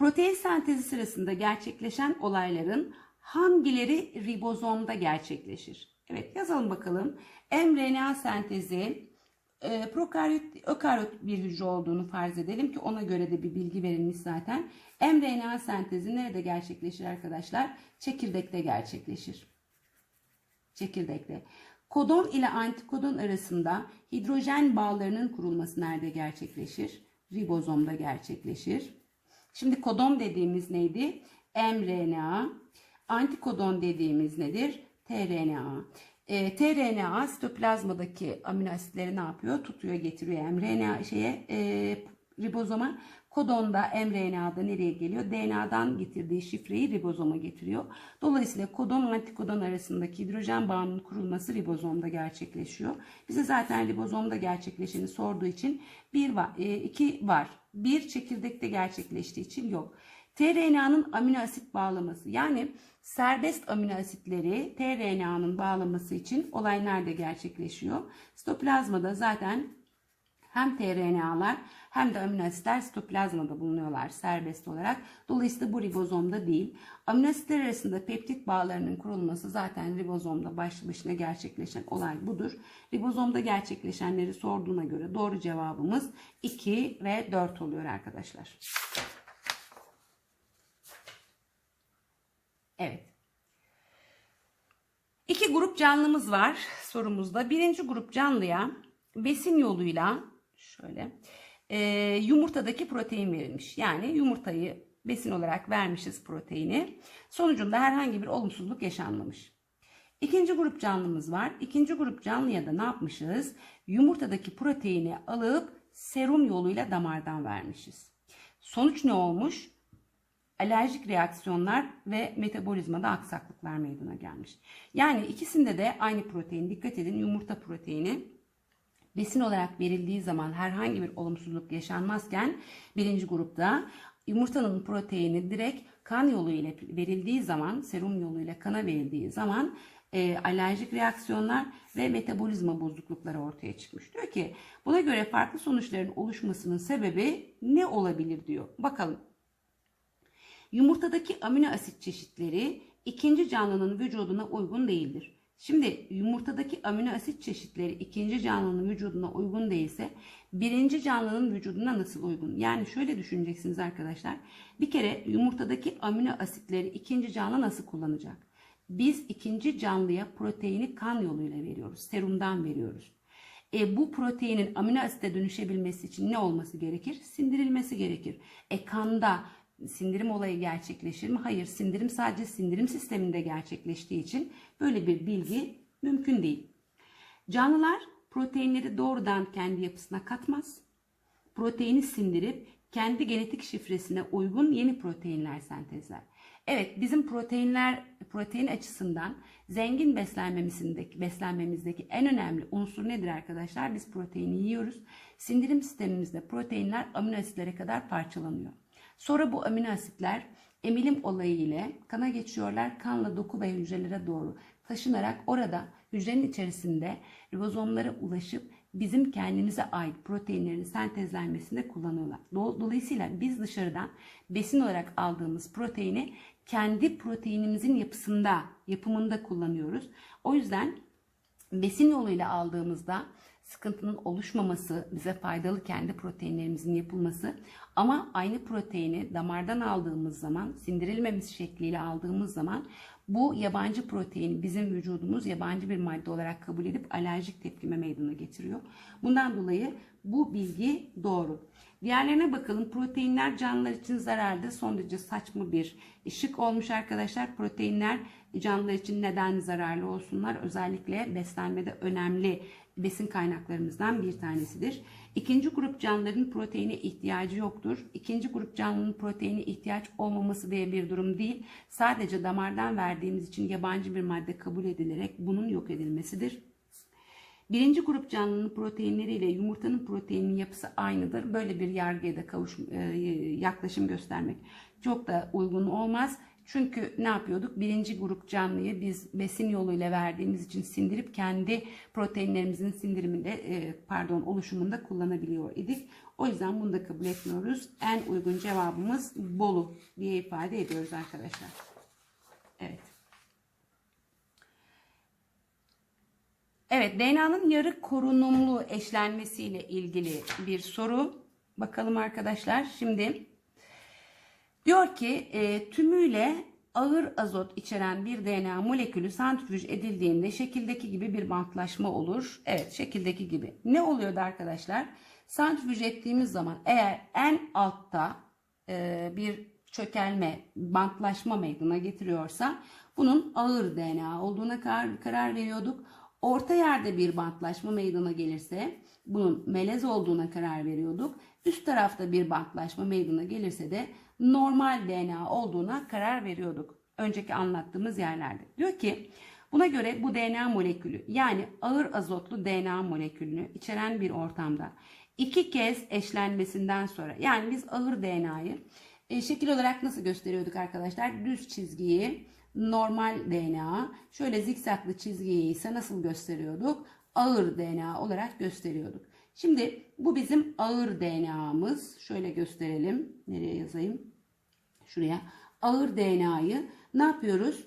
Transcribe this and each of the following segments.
Protein sentezi sırasında gerçekleşen olayların hangileri ribozomda gerçekleşir? Evet yazalım bakalım. mRNA sentezi e, prokaryot, ökaryot bir hücre olduğunu farz edelim ki ona göre de bir bilgi verilmiş zaten. mRNA sentezi nerede gerçekleşir arkadaşlar? Çekirdekte gerçekleşir. Çekirdekte. Kodon ile antikodon arasında hidrojen bağlarının kurulması nerede gerçekleşir? Ribozomda gerçekleşir. Şimdi kodon dediğimiz neydi? mRNA. Antikodon dediğimiz nedir? tRNA. E, tRNA sitoplazmadaki amino asitleri ne yapıyor? Tutuyor, getiriyor mRNA şeye e, ribozoma. Kodonda mRNA'da nereye geliyor? DNA'dan getirdiği şifreyi ribozoma getiriyor. Dolayısıyla kodon antikodon arasındaki hidrojen bağının kurulması ribozomda gerçekleşiyor. Bize zaten ribozomda gerçekleşeni sorduğu için bir var, e, iki var. Bir çekirdekte gerçekleştiği için yok. tRNA'nın amino asit bağlaması yani serbest amino asitleri tRNA'nın bağlaması için olay nerede gerçekleşiyor? Sitoplazmada zaten hem tRNA'lar hem de amino asitler sitoplazmada bulunuyorlar serbest olarak. Dolayısıyla bu ribozomda değil. Amino asitler arasında peptit bağlarının kurulması zaten ribozomda başlı başına gerçekleşen olay budur. Ribozomda gerçekleşenleri sorduğuna göre doğru cevabımız 2 ve 4 oluyor arkadaşlar. Evet. İki grup canlımız var sorumuzda. Birinci grup canlıya besin yoluyla şöyle e, yumurtadaki protein verilmiş. Yani yumurtayı besin olarak vermişiz proteini. Sonucunda herhangi bir olumsuzluk yaşanmamış. İkinci grup canlımız var. İkinci grup canlıya da ne yapmışız? Yumurtadaki proteini alıp serum yoluyla damardan vermişiz. Sonuç ne olmuş? alerjik reaksiyonlar ve metabolizmada aksaklıklar meydana gelmiş. Yani ikisinde de aynı protein. Dikkat edin yumurta proteini besin olarak verildiği zaman herhangi bir olumsuzluk yaşanmazken birinci grupta yumurtanın proteini direkt kan yoluyla verildiği zaman serum yoluyla kana verildiği zaman e, alerjik reaksiyonlar ve metabolizma bozuklukları ortaya çıkmış. Diyor ki buna göre farklı sonuçların oluşmasının sebebi ne olabilir diyor. Bakalım. Yumurtadaki amino asit çeşitleri ikinci canlının vücuduna uygun değildir. Şimdi yumurtadaki amino asit çeşitleri ikinci canlının vücuduna uygun değilse birinci canlının vücuduna nasıl uygun? Yani şöyle düşüneceksiniz arkadaşlar. Bir kere yumurtadaki amino asitleri ikinci canlı nasıl kullanacak? Biz ikinci canlıya proteini kan yoluyla veriyoruz. Serumdan veriyoruz. E, bu proteinin amino asite dönüşebilmesi için ne olması gerekir? Sindirilmesi gerekir. E kanda sindirim olayı gerçekleşir mi? Hayır, sindirim sadece sindirim sisteminde gerçekleştiği için böyle bir bilgi mümkün değil. Canlılar proteinleri doğrudan kendi yapısına katmaz. Proteini sindirip kendi genetik şifresine uygun yeni proteinler sentezler. Evet bizim proteinler protein açısından zengin beslenmemizdeki, beslenmemizdeki en önemli unsur nedir arkadaşlar? Biz proteini yiyoruz. Sindirim sistemimizde proteinler amino asitlere kadar parçalanıyor. Sonra bu amino asitler emilim olayı ile kana geçiyorlar. Kanla doku ve hücrelere doğru taşınarak orada hücrenin içerisinde ribozomlara ulaşıp bizim kendimize ait proteinlerin sentezlenmesinde kullanıyorlar. Dolayısıyla biz dışarıdan besin olarak aldığımız proteini kendi proteinimizin yapısında, yapımında kullanıyoruz. O yüzden besin yoluyla aldığımızda sıkıntının oluşmaması bize faydalı kendi proteinlerimizin yapılması ama aynı proteini damardan aldığımız zaman sindirilmemiş şekliyle aldığımız zaman bu yabancı protein bizim vücudumuz yabancı bir madde olarak kabul edip alerjik tepkime meydana getiriyor. Bundan dolayı bu bilgi doğru. Diğerlerine bakalım. Proteinler canlılar için zararlı. Son derece saçma bir şık olmuş arkadaşlar. Proteinler canlılar için neden zararlı olsunlar? Özellikle beslenmede önemli besin kaynaklarımızdan bir tanesidir. İkinci grup canlıların proteine ihtiyacı yoktur. İkinci grup canlının proteine ihtiyaç olmaması diye bir durum değil. Sadece damardan verdiğimiz için yabancı bir madde kabul edilerek bunun yok edilmesidir. Birinci grup canlının proteinleri ile yumurtanın proteininin yapısı aynıdır. Böyle bir yargıya da kavuş, e, yaklaşım göstermek çok da uygun olmaz. Çünkü ne yapıyorduk? Birinci grup canlıyı biz besin yoluyla verdiğimiz için sindirip kendi proteinlerimizin sindiriminde e, pardon oluşumunda kullanabiliyor idik. O yüzden bunu da kabul etmiyoruz. En uygun cevabımız Bolu diye ifade ediyoruz arkadaşlar. Evet. Evet, DNA'nın yarı korunumlu eşlenmesiyle ilgili bir soru. Bakalım arkadaşlar. Şimdi diyor ki e, tümüyle ağır azot içeren bir DNA molekülü santrifüj edildiğinde şekildeki gibi bir bantlaşma olur. Evet, şekildeki gibi. Ne oluyordu arkadaşlar? Santrifüj ettiğimiz zaman eğer en altta e, bir çökelme, bantlaşma meydana getiriyorsa bunun ağır DNA olduğuna karar, karar veriyorduk. Orta yerde bir bantlaşma meydana gelirse bunun melez olduğuna karar veriyorduk. Üst tarafta bir bantlaşma meydana gelirse de normal DNA olduğuna karar veriyorduk. Önceki anlattığımız yerlerde. Diyor ki buna göre bu DNA molekülü yani ağır azotlu DNA molekülünü içeren bir ortamda iki kez eşlenmesinden sonra yani biz ağır DNA'yı e, şekil olarak nasıl gösteriyorduk arkadaşlar? Düz çizgiyi normal DNA, şöyle zikzaklı çizgiyi ise nasıl gösteriyorduk? Ağır DNA olarak gösteriyorduk. Şimdi bu bizim ağır DNA'mız. Şöyle gösterelim. Nereye yazayım? Şuraya. Ağır DNA'yı ne yapıyoruz?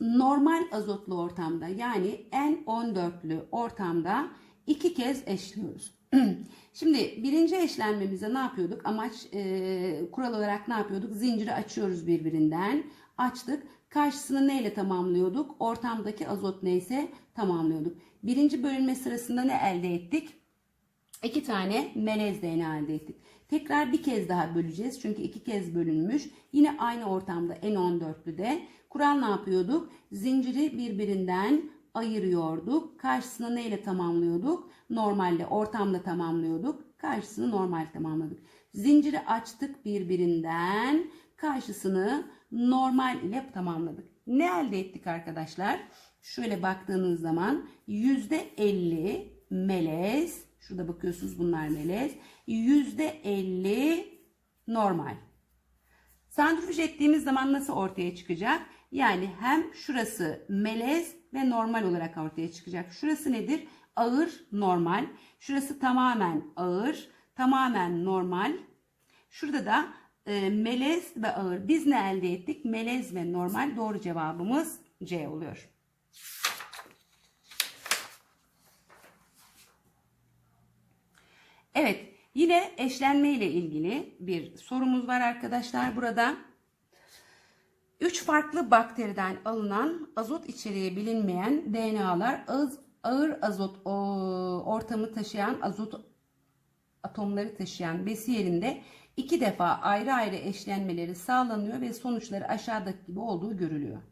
Normal azotlu ortamda yani N14'lü ortamda iki kez eşliyoruz. Şimdi birinci eşlenmemizde ne yapıyorduk? Amaç e, kural olarak ne yapıyorduk? Zinciri açıyoruz birbirinden. Açtık. Karşısını neyle tamamlıyorduk? Ortamdaki azot neyse tamamlıyorduk. Birinci bölünme sırasında ne elde ettik? İki tane melez DNA elde ettik. Tekrar bir kez daha böleceğiz. Çünkü iki kez bölünmüş. Yine aynı ortamda N14'lüde. Kural ne yapıyorduk? Zinciri birbirinden ayırıyorduk. Karşısını neyle tamamlıyorduk? Normalde ortamda tamamlıyorduk. Karşısını normal tamamladık. Zinciri açtık birbirinden. Karşısını normal ile tamamladık. Ne elde ettik arkadaşlar? Şöyle baktığınız zaman %50 melez. Şurada bakıyorsunuz bunlar melez. %50 normal. Santrifüj ettiğimiz zaman nasıl ortaya çıkacak? Yani hem şurası melez ve normal olarak ortaya çıkacak. Şurası nedir? Ağır, normal. Şurası tamamen ağır, tamamen normal. Şurada da e, melez ve ağır. Biz ne elde ettik? Melez ve normal. Doğru cevabımız C oluyor. Evet, yine eşlenme ile ilgili bir sorumuz var arkadaşlar burada. Üç farklı bakteriden alınan azot içeriği bilinmeyen DNA'lar ağır azot ortamı taşıyan azot atomları taşıyan besi yerinde iki defa ayrı ayrı eşlenmeleri sağlanıyor ve sonuçları aşağıdaki gibi olduğu görülüyor.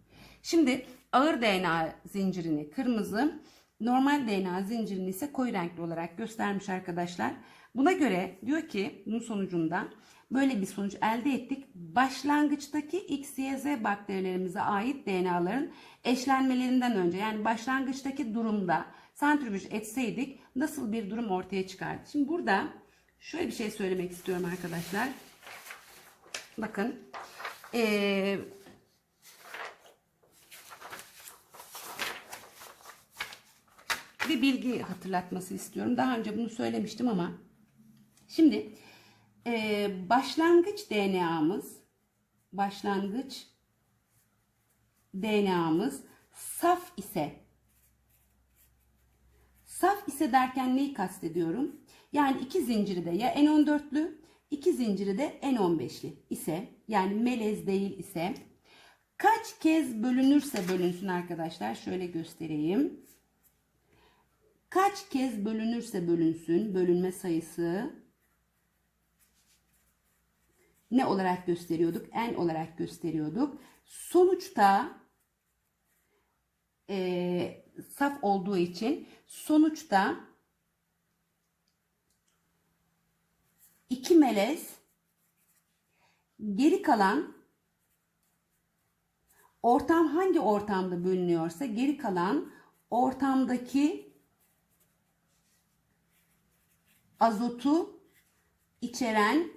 Şimdi ağır DNA zincirini kırmızı, normal DNA zincirini ise koyu renkli olarak göstermiş arkadaşlar. Buna göre diyor ki bunun sonucunda böyle bir sonuç elde ettik. Başlangıçtaki X, Y, Z bakterilerimize ait DNA'ların eşlenmelerinden önce yani başlangıçtaki durumda santrifüj etseydik nasıl bir durum ortaya çıkardı? Şimdi burada şöyle bir şey söylemek istiyorum arkadaşlar. Bakın. Ee, bir bilgi hatırlatması istiyorum. Daha önce bunu söylemiştim ama şimdi e, başlangıç DNA'mız başlangıç DNA'mız saf ise saf ise derken neyi kastediyorum? Yani iki zinciri de ya N14'lü iki zinciri de N15'li ise yani melez değil ise kaç kez bölünürse bölünsün arkadaşlar şöyle göstereyim. Kaç kez bölünürse bölünsün bölünme sayısı ne olarak gösteriyorduk? N olarak gösteriyorduk. Sonuçta e, saf olduğu için sonuçta iki melez geri kalan ortam hangi ortamda bölünüyorsa geri kalan ortamdaki azotu içeren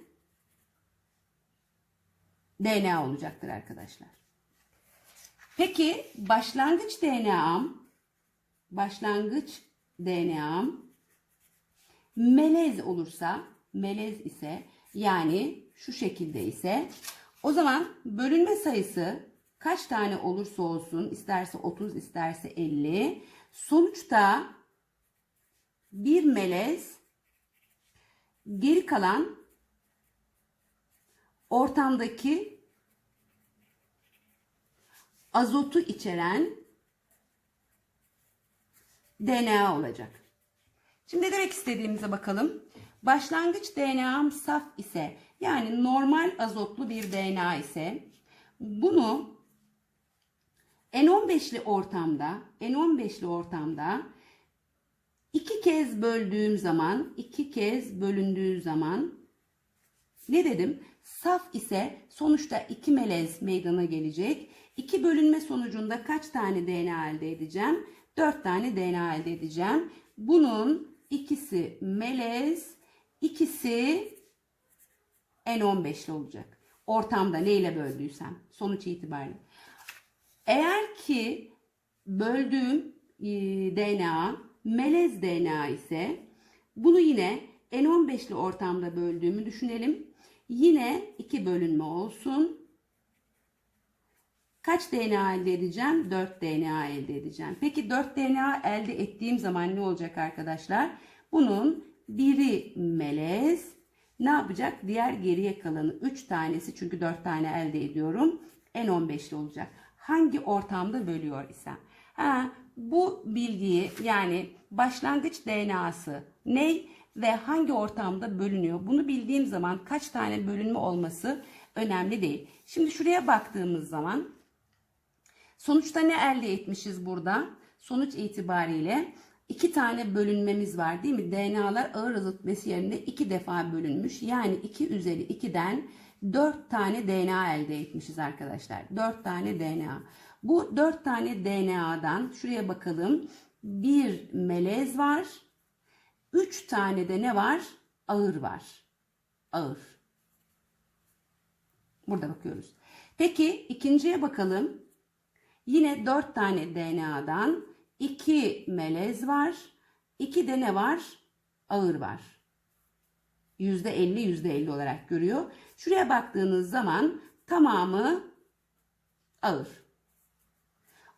DNA olacaktır arkadaşlar. Peki başlangıç DNA'm başlangıç DNA'm melez olursa melez ise yani şu şekilde ise o zaman bölünme sayısı kaç tane olursa olsun isterse 30 isterse 50 sonuçta bir melez geri kalan ortamdaki azotu içeren DNA olacak. Şimdi demek istediğimize bakalım. Başlangıç DNA'm saf ise yani normal azotlu bir DNA ise bunu N15'li ortamda N15'li ortamda iki kez böldüğüm zaman iki kez bölündüğü zaman ne dedim? Saf ise sonuçta iki melez meydana gelecek. İki bölünme sonucunda kaç tane DNA elde edeceğim? Dört tane DNA elde edeceğim. Bunun ikisi melez, ikisi N15'li olacak. Ortamda neyle böldüysem sonuç itibariyle. Eğer ki böldüğüm e, DNA melez DNA ise bunu yine N15'li ortamda böldüğümü düşünelim. Yine iki bölünme olsun. Kaç DNA elde edeceğim? 4 DNA elde edeceğim. Peki 4 DNA elde ettiğim zaman ne olacak arkadaşlar? Bunun biri melez. Ne yapacak? Diğer geriye kalanı 3 tanesi çünkü 4 tane elde ediyorum. N15'li olacak. Hangi ortamda bölüyor isem. Ha, bu bilgiyi yani başlangıç DNA'sı ne ve hangi ortamda bölünüyor? Bunu bildiğim zaman kaç tane bölünme olması önemli değil. Şimdi şuraya baktığımız zaman sonuçta ne elde etmişiz burada? Sonuç itibariyle iki tane bölünmemiz var değil mi? DNA'lar ağır azot besi yerinde iki defa bölünmüş. Yani 2 üzeri 2'den 4 tane DNA elde etmişiz arkadaşlar. 4 tane DNA. Bu 4 tane DNA'dan şuraya bakalım. Bir melez var. 3 tane de ne var? Ağır var. Ağır. Burada bakıyoruz. Peki ikinciye bakalım. Yine 4 tane DNA'dan 2 melez var. 2 de ne var? Ağır var. %50 %50 olarak görüyor. Şuraya baktığınız zaman tamamı ağır.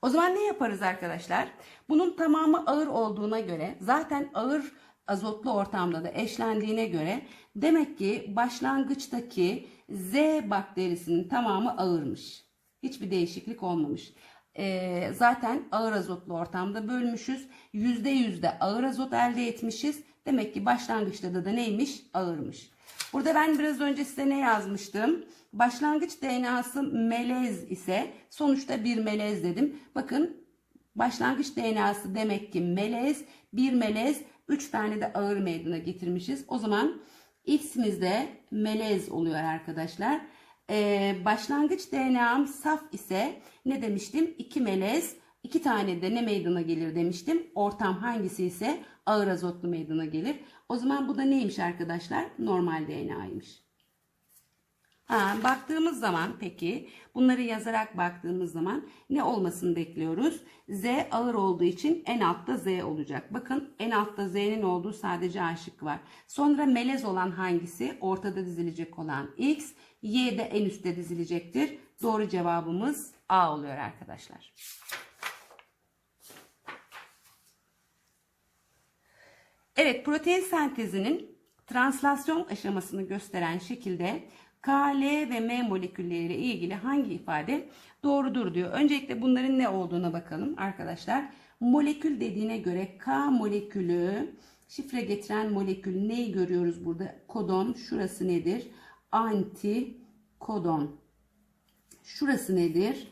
O zaman ne yaparız arkadaşlar? Bunun tamamı ağır olduğuna göre zaten ağır azotlu ortamda da eşlendiğine göre demek ki başlangıçtaki Z bakterisinin tamamı ağırmış. Hiçbir değişiklik olmamış. Ee, zaten ağır azotlu ortamda bölmüşüz. %100 de ağır azot elde etmişiz. Demek ki başlangıçta da, da neymiş? Ağırmış. Burada ben biraz önce size ne yazmıştım? Başlangıç DNA'sı melez ise sonuçta bir melez dedim. Bakın başlangıç DNA'sı demek ki melez, bir melez, 3 tane de ağır meydana getirmişiz. O zaman X'imiz de melez oluyor arkadaşlar. Ee, başlangıç DNA'm saf ise ne demiştim? 2 melez, 2 tane de ne meydana gelir demiştim. Ortam hangisi ise ağır azotlu meydana gelir. O zaman bu da neymiş arkadaşlar? Normal DNA'ymış. Ha, baktığımız zaman peki bunları yazarak baktığımız zaman ne olmasını bekliyoruz? Z ağır olduğu için en altta Z olacak. Bakın en altta Z'nin olduğu sadece A şıkkı var. Sonra melez olan hangisi? Ortada dizilecek olan X. Y de en üstte dizilecektir. Doğru cevabımız A oluyor arkadaşlar. Evet protein sentezinin translasyon aşamasını gösteren şekilde K, L ve M molekülleriyle ilgili hangi ifade doğrudur diyor. Öncelikle bunların ne olduğuna bakalım arkadaşlar. Molekül dediğine göre K molekülü şifre getiren molekül neyi görüyoruz burada? Kodon şurası nedir? Anti kodon. Şurası nedir?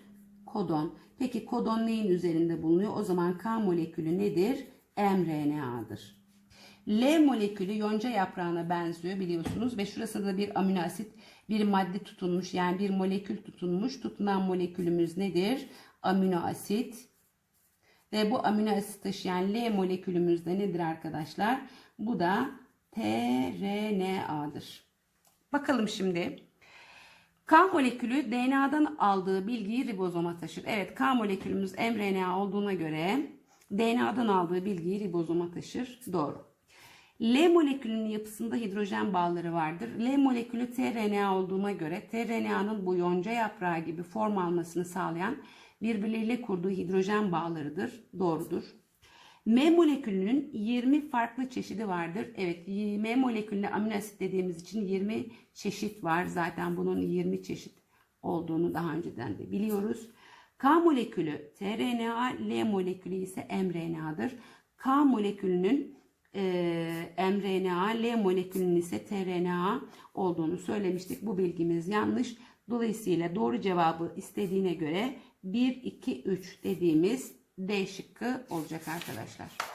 Kodon. Peki kodon neyin üzerinde bulunuyor? O zaman K molekülü nedir? mRNA'dır. L molekülü yonca yaprağına benziyor biliyorsunuz ve şurasında da bir amino asit bir madde tutunmuş yani bir molekül tutunmuş. Tutunan molekülümüz nedir? Amino asit. Ve bu amino asit taşıyan L molekülümüz de nedir arkadaşlar? Bu da tRNA'dır. Bakalım şimdi. K molekülü DNA'dan aldığı bilgiyi ribozoma taşır. Evet K molekülümüz mRNA olduğuna göre DNA'dan aldığı bilgiyi ribozoma taşır. Doğru. L molekülünün yapısında hidrojen bağları vardır. L molekülü tRNA olduğuna göre tRNA'nın bu yonca yaprağı gibi form almasını sağlayan birbirleriyle kurduğu hidrojen bağlarıdır. Doğrudur. M molekülünün 20 farklı çeşidi vardır. Evet M molekülüne amino asit dediğimiz için 20 çeşit var. Zaten bunun 20 çeşit olduğunu daha önceden de biliyoruz. K molekülü tRNA, L molekülü ise mRNA'dır. K molekülünün mRNA, L molekülünün ise tRNA olduğunu söylemiştik. Bu bilgimiz yanlış. Dolayısıyla doğru cevabı istediğine göre 1, 2, 3 dediğimiz D şıkkı olacak arkadaşlar.